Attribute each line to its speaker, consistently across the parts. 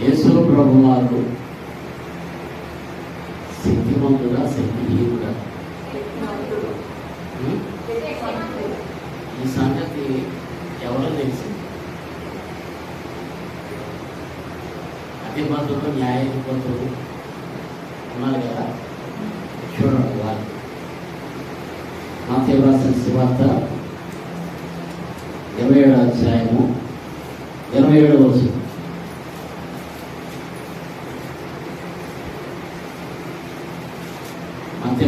Speaker 1: యేసు ప్రభు వారు శక్తిమంతుడా శక్తిహీనుడా? ఈ సంగతి ఎవరో తెలిసింది అధిపతులు న్యాయాధిపతులు ఉన్నారు కదా? చూడండి వాళ్ళు మాతే రాసిన సువార్త ఇరవై ఏడు అధ్యాయము ఇరవై ఏడు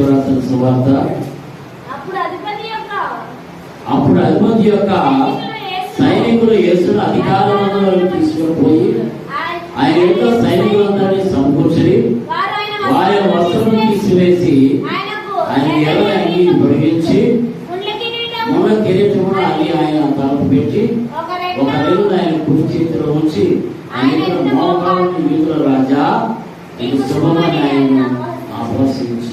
Speaker 1: రాసిన సువార్త.
Speaker 2: అప్పుడు అధిపతి యొక్క
Speaker 1: సైనికులు యేసును అధికారంలో తీసుకుని పోయి ఆయన యొక్క సైనికులందరినీ సమకూర్చి
Speaker 2: వారి
Speaker 1: వస్త్రం తీసివేసి
Speaker 2: ఆయనకు
Speaker 1: ఆయన ఎర్ర అంగి పొడిగించి
Speaker 2: ముండ్ల కిరీటము,
Speaker 1: మూల కిరీటమును అని ఆయన తలకు పెట్టి
Speaker 2: ఒక
Speaker 1: ఒక
Speaker 2: రెక్కను,
Speaker 1: రేగు ఆయన కుడి చేతిలో ఉంచి ఆయన మోకాలను యూదుల రాజా ఇది శుభమని ఆయన ఆభాషించి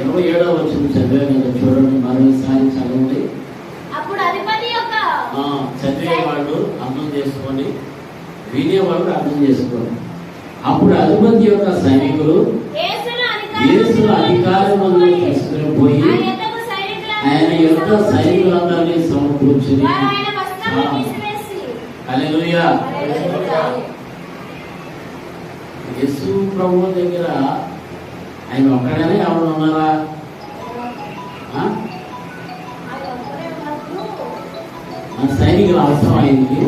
Speaker 1: ఇరవై ఏడవ వచ్చిన చదివే కదా చూడండి మరోసారి చదవండి
Speaker 2: అప్పుడు అధిపతి యొక్క
Speaker 1: అర్థం చేసుకోండి వినేవాళ్ళు అర్థం చేసుకోండి. అప్పుడు అధిపతి యొక్క సైనికులు యేసు అధికారములను తీసుకుని పోయి
Speaker 2: ఆయన
Speaker 1: యొక్క సైనికులందరినీ సమకూర్చి
Speaker 2: వారు ఆయన వస్త్రములు తీసివేసి
Speaker 1: హల్లెలూయా.
Speaker 2: హల్లెలూయా.
Speaker 1: యేసు ప్రభు దగ్గర ఆయన ఒక్కడనే ఎవరు ఉన్నారా? మన సైనికులు అవసరం అయింది.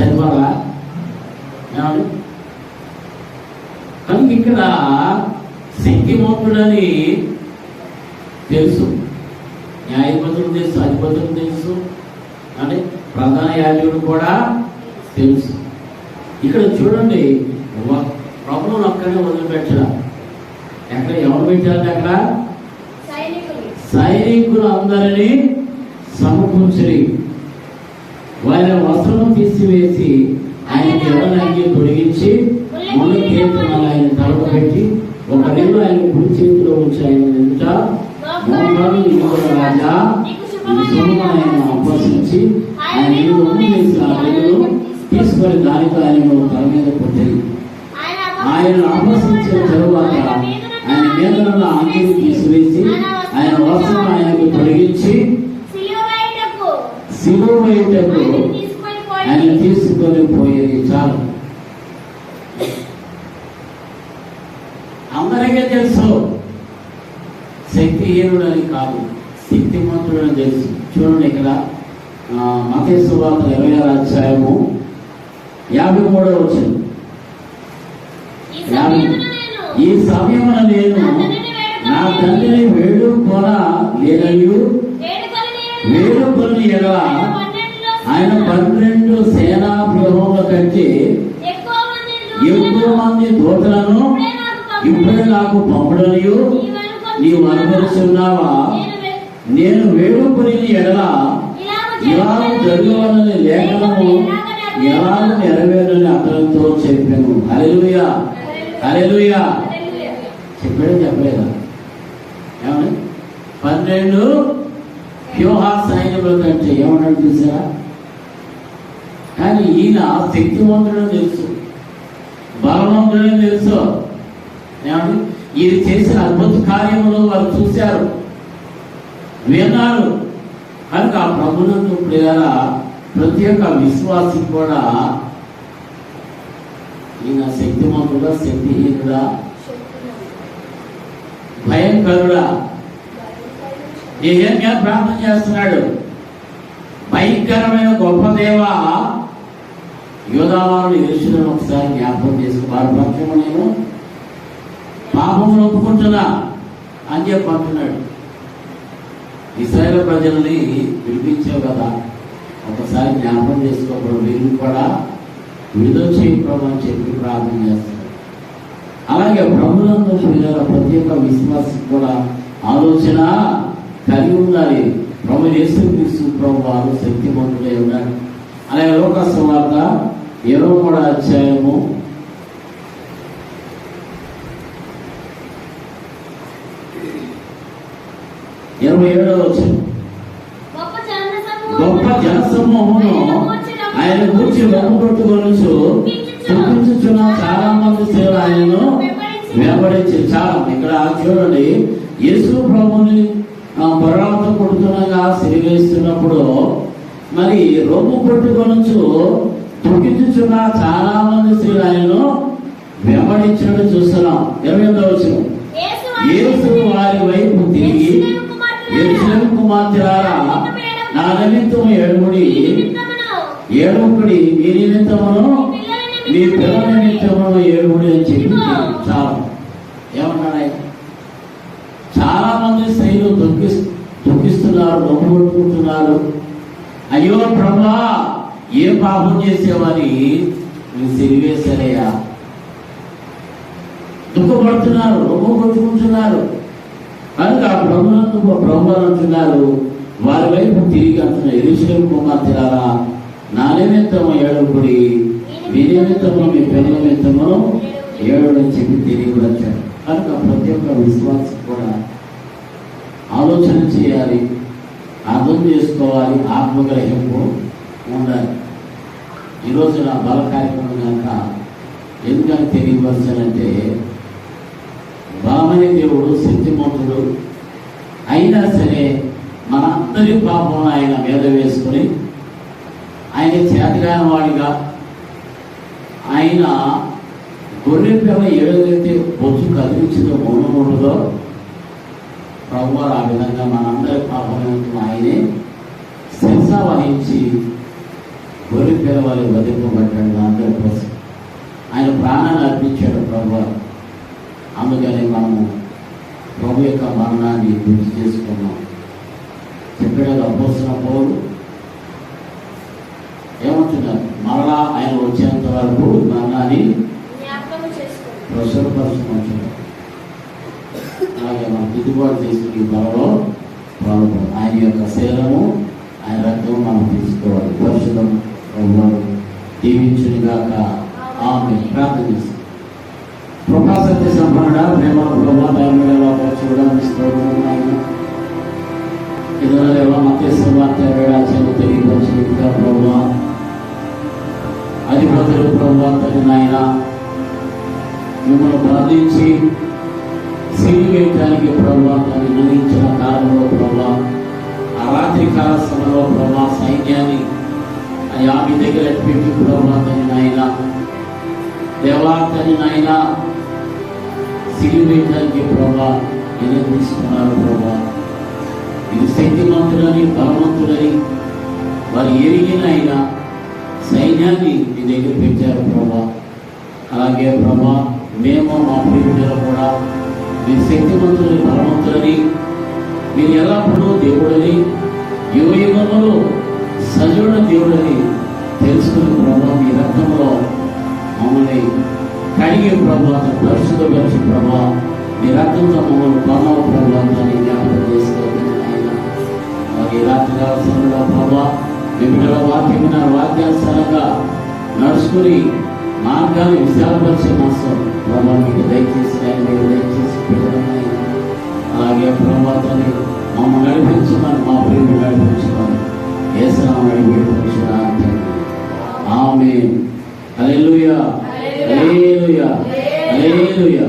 Speaker 1: సరిపోరా ఏమండి? కనుక ఇక్కడ శక్తిమంతుడని తెలుసు. న్యాయపతులు తెలుసు అధిపతులు తెలుసు. అంటే ప్రధాన యాజకుడు కూడా తెలుసు. ఇక్కడ చూడండి ప్రభువును ఒక్కడే వదిలిపెట్టరా. ఎక్కడ ఎవరు పెట్టారు అక్కడ?
Speaker 2: సైనికులు.
Speaker 1: అందరినీ సమకూర్చి వారి వస్త్రం తీసివేసి ఆయన ఎవరిని తొలగించి ముళ్ళ కీర్తనాలు ఆయన తలవ పెట్టి ఒక రెండు ఆయన కుడి చేతిలో ఉంచి ఆయన ఎదుట రాజా ఆయన అభ్యసించి ఆయన ఆ తీసుకొని దానితో ఆయన తల మీద కొట్టారు.
Speaker 2: ఆయన
Speaker 1: ఆయన తరువాత ఆయన మీద ఉన్న తీసివేసి ఆయన వస్త్రం ఆయనకు తొలగించి శిలువ వేయుటకు
Speaker 2: ఆయన తీసుకొని
Speaker 1: పోయేది చాలు అందరికీ తెలుసు శక్తిహీనుడని కాదు శక్తిమంతుడని తెలుసు. చూడండి ఇక్కడ మతేసు వార్త ఇరవై ఆరు అధ్యాయము యాభై మూడో వచ్చింది
Speaker 2: ఈ సమయమున నేను
Speaker 1: ఈ సమయమున నేను నా తండ్రిని వేడుకొన లేదయు
Speaker 2: వేడుకొని నేను
Speaker 1: వేడుకొని ఎడల ఆయన పన్నెండు సేనా వ్యూహముల కంటే
Speaker 2: ఎక్కువ మంది
Speaker 1: దూతలను ఇప్పుడే నాకు పంపడనియు. నీవు అనుభవిస్తున్నావా? నేను వేడుకొని ఎడల ఇలా జరగవలని లేఖనము ఎలా నెరవేరని అతనితో చెప్పాను. హల్లెలూయా. హల్లెలూయా. చెప్పాడు? చెప్పలేదా? ఏమని పన్నెండు వ్యూహ సైనికుల కంటే ఏమన్నాడు చూసారా కానీ ఈయన శక్తివంతుడని తెలుసు. బలవంతుడని తెలుసు. ఈయన చేసిన అద్భుత కార్యములు వారు చూశారు. విన్నారు. కనుక ఆ ప్రభునందు ప్రియాల ప్రతి ఒక్క విశ్వాసి కూడా ఈయన శక్తివంతుడా శక్తిహీనుడా? భయంకరుడా? నిజంగా ప్రార్థన చేస్తున్నాడు. భయంకరమైన గొప్ప దేవ యోధావారు యేసులను ఒకసారి జ్ఞాపకం చేసుకు వారు పక్షము నేను పాపం ఒప్పుకుంటున్నా అని చెప్పి అంటున్నాడు ఇస్రాయేల్ ప్రజల్ని విడిపించావు కదా ఒకసారి జ్ఞాపకం చేసుకోకూడదు వీరిని కూడా విడుదల చేయకూడదు అని చెప్పి ప్రార్థన చేస్తున్నాడు. అలాగే ప్రభులందరూ పిల్లల ప్రతి ఒక్క విశ్వాసం కూడా ఆలోచన ఉండాలి. ప్రభు యేసు క్రీస్తు ప్రభు వారు శక్తిమంతుడై ఉన్నాడు అలాగే లోక సువార్త ఇరవై మూడో అధ్యాయము. ఇరవై ఏడో వచ్చింది
Speaker 2: గొప్ప జన
Speaker 1: గొప్ప జనసమూహమును ఆయన కూర్చి మొక్కు కొట్టుకొనొచ్చు చూపించుచున్న చాలా మంది సేవ ఆయనను వెంబడించి చాలా ఇక్కడ చూడండి. యేసు ప్రభుని పొరాలతో కొడుతుండగా సిరివేస్తున్నప్పుడు మరి రొమ్ము కొట్టుకొనొచ్చు దుఃఖించుచున్న చాలా మంది స్త్రీలు ఆయనను వెంబడించినట్టు చూస్తున్నాం. ఇరవై ఎనిమిదో వచ్చిన యేసు వారి వైపు తిరిగి ఎరుసలేము కుమార్తెలారా నా నిమిత్తం ఏడుముడి ఏడుముడి మీ నిమిత్తమును మీ పిల్లల నిమిత్తమును ఏడుముడి అని చెప్పి చాలు. ఏమన్నాడు చాలా మంది స్త్రీలు దుఃఖి దుఃఖిస్తున్నారు నొప్పి అయ్యో ప్రభా ఏ పాపం చేసేవని మీరు తెలివేశారయ్యా దుఃఖపడుతున్నారు నొప్పి కనుక ప్రభునందు ప్రభు అంటున్నారు వారి వైపు తిరిగి అంటున్నారు ఎరుసలేం కుమార్తెలారా నా నిమిత్తము ఏడుపుడి మీ నిమిత్తము మీ పిల్లల నిమిత్తము ఏడు చెప్పి తిరిగి వచ్చాడు కనుక ప్రతి ఒక్క విశ్వాసం కూడా ఆలోచన చేయాలి అర్థం చేసుకోవాలి ఆత్మగ్రహింపు ఉండాలి. ఈరోజు నా బల కార్యక్రమం కనుక ఎందుకని తెలియవలసానంటే బలమైన దేవుడు శక్తిమంతుడు అయినా సరే మనందరి పాపం ఆయన మీద వేసుకుని ఆయన చేతగాని వాడిగా ఆయన గొర్రె పిల్ల ఏదైతే బొచ్చు కదిలించిన మౌనం ఉండదో ప్రభు వారు ఆ విధంగా మనందరి పాపం ఆయనే శిరస వహించి గొర్రె పిల్ల వారి వదిలిపబడ్డాడు అందరి కోసం ఆయన ప్రాణాన్ని అర్పించాడు ప్రభు. అందుకని మనము ప్రభు యొక్క మరణాన్ని గుర్తు చేసుకున్నాం. చెప్పాడు అపోసిన పౌరు ఏమంటున్నారు? మరలా ఆయన వచ్చేంత వరకు మరణాన్ని ప్రచురపరచుకుంటున్నారు అలాగే మనం దిద్దుబాటు చేసిన బలలో ఆయన యొక్క శరీరము ఆయన రక్తం మనం తీసుకోవాలి. పరిశుభ్రం ప్రభువారు ఆమె ప్రార్థన చేస్తాం. సంపన్న ప్రేమ అధిపతులు ప్రభా మిమ్మల్ని ప్రార్థించి సిరివేయటానికి ప్రభా తను నిర్ణయించిన కాలంలో ప్రభా ఆ రాత్రి సమయంలో ప్రభా సైన్యాన్ని ఆ దగ్గర పెట్టి ప్రభాతని నాయన దేవా తని నాయన సిరివేయటానికి ప్రభా ఎలా తీసుకున్నారు ప్రభా. ఇది శక్తిమంతులని బలవంతులని వారు ఎరిగిన అయినా సైన్యాన్ని మీ దగ్గర పెట్టారు ప్రభా. అలాగే ప్రభా మేము మా ప్రియులు కూడా మీరు శక్తిమంతులని బలవంతులని మీరు ఎల్లప్పుడూ దేవుడని యువ యుగములు సజీవుడ దేవుడని తెలుసుకుని ప్రభావ మీ రక్తంలో మమ్మల్ని కడిగే ప్రభావ పరిశుద్ధ పరిచి ప్రభావ మీ రక్తంతో మమ్మల్ని ప్రభావ ప్రభావాన్ని జ్ఞాపకం చేసుకోవాలి ఆయన ఈ రాత్రి కావాల్సిన ప్రభా మీ బిడ్డల వాక్యం వాక్యానుసారంగా నడుచుకుని మార్గాన్ని విశాలపరిచే మాసం ప్రభావ మీకు దయచేసి దయచేసి తర్వాతనే మమ్మ నడిపించమని మా ప్రేమ నడిపించమని ఏసనామ నడిపించిన ఆమె అలెలుయా అలెలుయా అలెలుయా